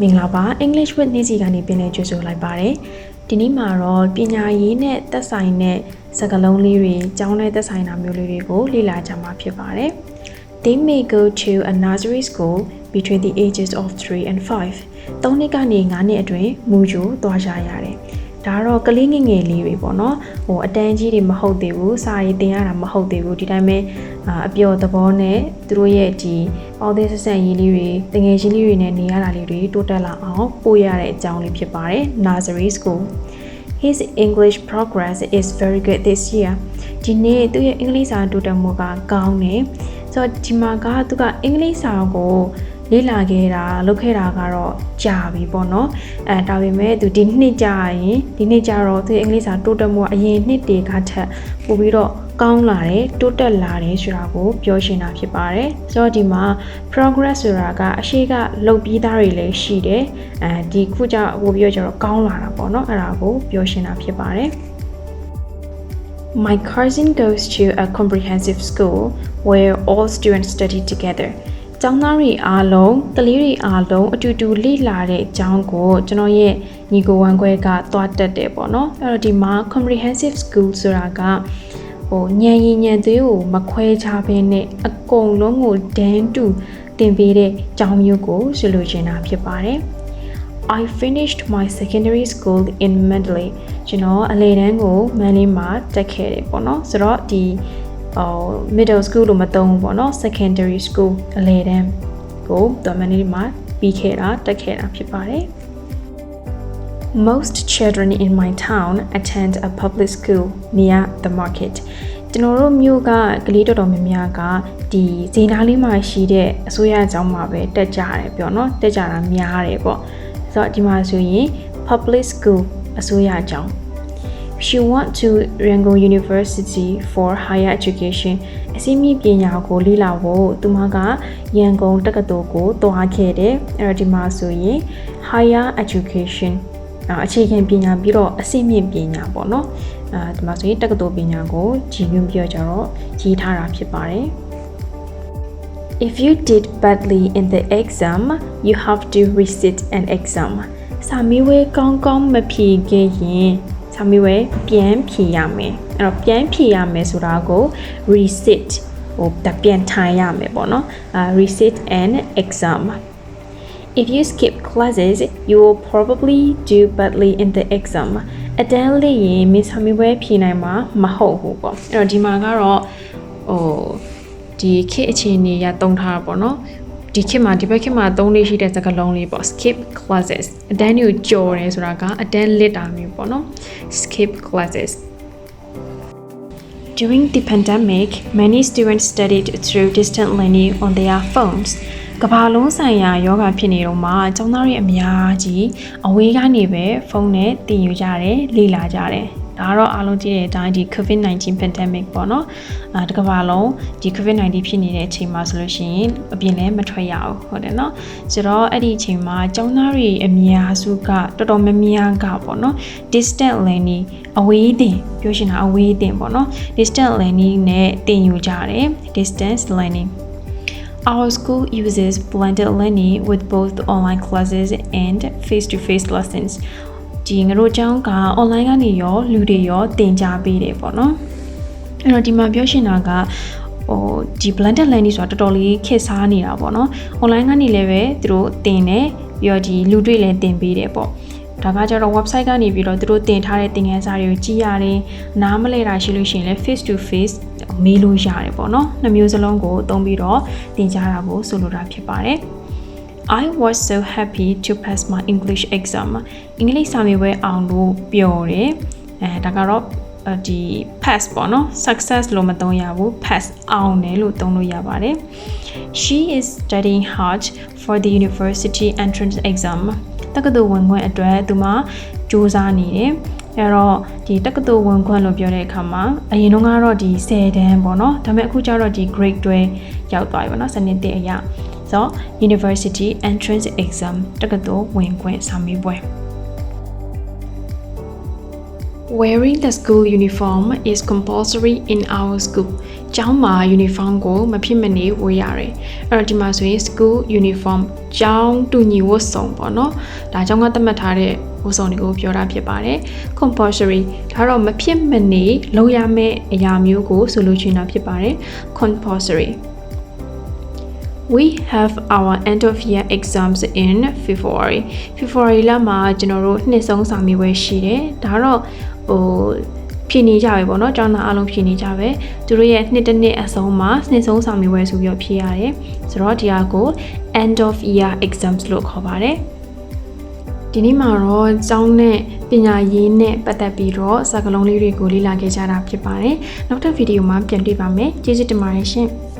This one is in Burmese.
မင်္ဂလာပါ English with နေ့စီကနေပြန်လည်ကြိုဆိုလိုက်ပါတယ်ဒီနေ့မှာတော့ပညာရေးနဲ့သက်ဆိုင်တဲ့စကားလုံးလေးတွေကျောင်းနဲ့သက်ဆိုင်တာမျိုးလေးတွေကိုလေ့လာကြမှာဖြစ်ပါတယ် They may go to a nursery school between the ages of 3 and 5သုံးနှစ်ကနေ9နှစ်အတွင်းမူကြိုသွားကြရတယ် ဒါကတော့ကလေးငယ်ငယ်လေးတွေပေါ့နော်ဟိုအတန်းကြီးတွေမဟုတ်သေးဘူးစာရေးသင်ရတာမဟုတ်သေးဘူးဒီတိုင်းပဲအာအပျော်သဘောနဲ့သူတို့ရဲ့ဒီပေါင်းသင်းဆက်ဆံရေးလေးတွေတငယ်ချင်းလေးတွေနဲ့နေရတာလေးတွေတိုးတက်လာအောင်ပို့ရတဲ့အကြောင်းလေးဖြစ်ပါတယ် Nursery School His English progress is very good this year ဒီနေ့သူ့ရဲ့အင်္ဂလိပ်စာတိုးတက်မှုကကောင်းတယ်ဆိုတော့ဒီမှာကသူကအင်္ဂလိပ်စာကို လေ့လာခဲ့တာလုပ်ခဲ့တာကတော့ကြာပြီပေါ့နော်အဲဒါပေမဲ့သူဒီနှစ်ကြာရင်ဒီနှစ်ကြာတော့သူရဲ့အင်္ဂလိပ်စာတိုးတက်မှုကအရင်နှစ်တွေကထက်ပိုပြီးတော့ကောင်းလာတယ်တိုးတက်လာတယ်ဆိုတာကိုပြောရှင်းတာဖြစ်ပါတယ်ဆိုတော့ဒီမှာ progress ဆိုတာကအရှိကလုပ်ပြီးသားတွေလည်းရှိတယ်အဲဒီခုကျဟိုပြောကြတော့ကောင်းလာတာပေါ့နော်အဲ့ဒါကိုပြောရှင်းတာဖြစ်ပါတယ် My cousin goes to a comprehensive school where all students study together. ကျောင်းသားတွေအားလုံးတလေးတွေအားလုံးအတူတူလေ့လာတဲ့အကြောင်းကိုကျွန်တော်ရဲ့ညီကိုဝမ်းခွဲကသွားတက်တယ်ပေါ့နော်အဲ့တော့ဒီမှာ comprehensive school ဆိုတာကဟိုညံရင်ညံသေးကိုမခွဲခြားဘဲနဲ့အကုန်လုံးကိုဒန်းတူတင်ပေးတဲ့ကျောင်းမျိုးကိုဆိုလိုချင်တာဖြစ်ပါတယ် I finished my secondary school in Mandalay ကျွန်တော်အလေတန်းကိုမန်လေးမှာတက်ခဲ့တယ်ပေါ့နော်ဆိုတော့ဒီ ဟို middle school လို့မသုံးဘူးပေါ့နော် secondary school အလေတန်းကိုတော့မန်လေးမှာပြီးခဲ့တာတက်ခဲ့တာဖြစ်ပါတယ် Most children in my town attend a public school near the market ကျွန်တော်တို့မြို့ကကလေးတော်တော်များများကဒီဇေနာလေးမှာရှိတဲ့အစိုးရကျောင်းမှာပဲတက်ကြတယ်ပြောနော်တက်ကြတာများတယ်ပေါ့ဆိုတော့ဒီမှာဆိုရင် public school အစိုးရကျောင်း She went to Rangoon University for higher education အစည်းအမြင့်ပညာကိုလေ့လာဖို့သူမကရန်ကုန်တက္ကသိုလ်ကိုသွားခဲ့တယ်အဲ့တော့ဒီမှာဆိုရင် higher education အခြေခံပညာပြီးတော့အဆင့်မြင့်ပညာပေါ့နော်အဲဒီမှာဆိုရင်တက္ကသိုလ်ပညာကိုကြီးညွှန်းပြီးတော့ကြတော့ကြီးထားတာဖြစ်ပါတယ် If you did badly in the exam you have to resit an exam စာမေးပွဲကောင်းကောင်းမဖြေခဲ့ရင် စာမေးပွဲပြန်ဖြေရမယ်အဲ့တော့ပြန်ဖြေရမယ်ဆိုတာကို resit ဟိုတပြန်ထိုင်ရမယ်ပေါ့နော်အာ resit an exam If you skip classes, you will probably do badly in the exam. အတန်းလေးရင်မင်းစာမေးပွဲဖြေနိုင်မှာမဟုတ်ဘူးပေါ့အဲ့တော့ဒီမှာကတော့ဟိုဒီခေတ်အခြေအနေရတုံးထားတာပေါ့နော် ဒီခေတ်မှာဒီဘက်ခေတ်မှာသုံးလေးရှိတဲ့စကားလုံးလေးပေါ့ skip classes အတန်းတွေကိုကြော်တယ်ဆိုတာကအတန်းလစ်တာမျိုးပေါ့နော် skip classes During the pandemic, many students studied through distant learning on their phones. ကမ္ဘာလုံးဆိုင်ရာယောဂဖြစ်နေတော့မှကျောင်းသားတွေအများကြီးအဝေးကနေပဲဖုန်းနဲ့သင်ယူကြတယ်လေ့လာကြတယ် ဒါကတော့အားလုံးကြည့်တဲ့အတိုင်းဒီ COVID-19 pandemic ပေါ့နော်အဲတကမ္ဘာလုံးဒီ COVID-19 ဖြစ်နေတဲ့အချိန်မှာဆိုလို့ရှိရင်အပြင်လည်းမထွက်ရဘူးဟုတ်တယ်နော်ဆိုတော့အဲ့ဒီအချိန်မှာကျောင်းသားတွေအများစုကတော်တော်များများကပေါ့နော် distant learning အဝေးသင်ပြောရှင်တာအဝေးသင်ပေါ့နော် distant learning နဲ့သင်ယူကြတယ် distance learning Our school uses blended learning with both online classes and face-to-face lessons. ဒီငါတို့ကျောင်းက online ကနေရောလူတွေရောသင်ကြားပေးတယ်ပေါ့နော်။အဲ့တော့ဒီမှာပြောရှင်တာကဟိုဒီ blended learning ဆိုတာတော်တော်လေးခေတ်စားနေတာပေါ့နော်။ online ကနေလည်းပဲသူတို့သင်တယ်ပြီးတော့ဒီလူတွေလည်းသင်ပေးတယ်ပေါ့။ဒါကကြတော့ website ကနေပြီးတော့သူတို့တင်ထားတဲ့သင်ခန်းစာတွေကိုကြည့်ရတယ်။နားမလဲတာရှိလို့ရှိရင်လည်း face to face မေးလို့ရတယ်ပေါ့နော်။နှစ်မျိုးစလုံးကိုသုံးပြီးတော့သင်ကြားတာကိုဆိုလိုတာဖြစ်ပါတယ်။ I was so happy to pass my English exam အင်္ဂလိပ်စာမေးပွဲအောင်လို့ပျော်တယ်။အဲဒါကတော့ဒီ pass ပေါ့နော် success လို့မသုံးရဘူး pass အောင်တယ်လို့သုံးလို့ရပါတယ် She is studying hard for the university entrance exam တက္ကသိုလ်ဝင်ခွင့်အတွက်သူမစူးစမ်းနေတယ်အဲ့တော့ဒီတက္ကသိုလ်ဝင်ခွင့်လို့ပြောတဲ့အခါမှာအရင်တော့ကတော့ဒီ10တန်းပေါ့နော်ဒါပေမဲ့အခုကျတော့ဒီ grade 12ရောက်သွားပြီပေါ့နော်စနစ်တအရာ ဆို University Entrance Exam တက္ကသိုလ်ဝင်ခွင့်စာမေးပွဲ Wearing the school uniform is compulsory in our school. ကျောင်းမှာ uniform ကိုမဖြစ်မနေဝတ်ရတယ်။အဲ့တော့ဒီမှာဆိုရင် school uniform ကျောင်းတူညီဝတ်စုံပေါ့နော်။ဒါကျောင်းကသတ်မှတ်ထားတဲ့ဝတ်စုံတွေကိုပြောတာဖြစ်ပါတယ်။ compulsory ဒါတော့မဖြစ်မနေလုပ်ရမယ့်အရာမျိုးကိုဆိုလိုချင်တာဖြစ်ပါတယ်။ compulsory We have our end of year exams in February. February လမှာကျွန်တော်တို့နှစ်ဆုံးစာမေးပွဲရှိတယ်။ဒါတော့ဟိုဖြည့်နေကြပဲပေါ့နော်။ကျောင်းသားအားလုံးဖြည့်နေကြပဲ။သူတို့ရဲ့နှစ်တစ်နှစ်အဆုံးမှာနှစ်ဆုံးစာမေးပွဲဆိုပြီးတော့ဖြည့်ရတယ်။ဆိုတော့ဒီဟာကို end of year exams လို့ခေါ်ပါတယ်။ဒီနေ့မှာတော့ကျောင်းနဲ့ပညာရေးနဲ့ပတ်သက်ပြီးတော့စာကလုံးလေးတွေကိုလေ့လာခဲ့ကြတာဖြစ်ပါတယ်။နောက်ထပ်ဗီဒီယိုမှာပြန်တွေ့ပါမယ်။ကျေးဇူးတင်ပါတယ်ရှင်။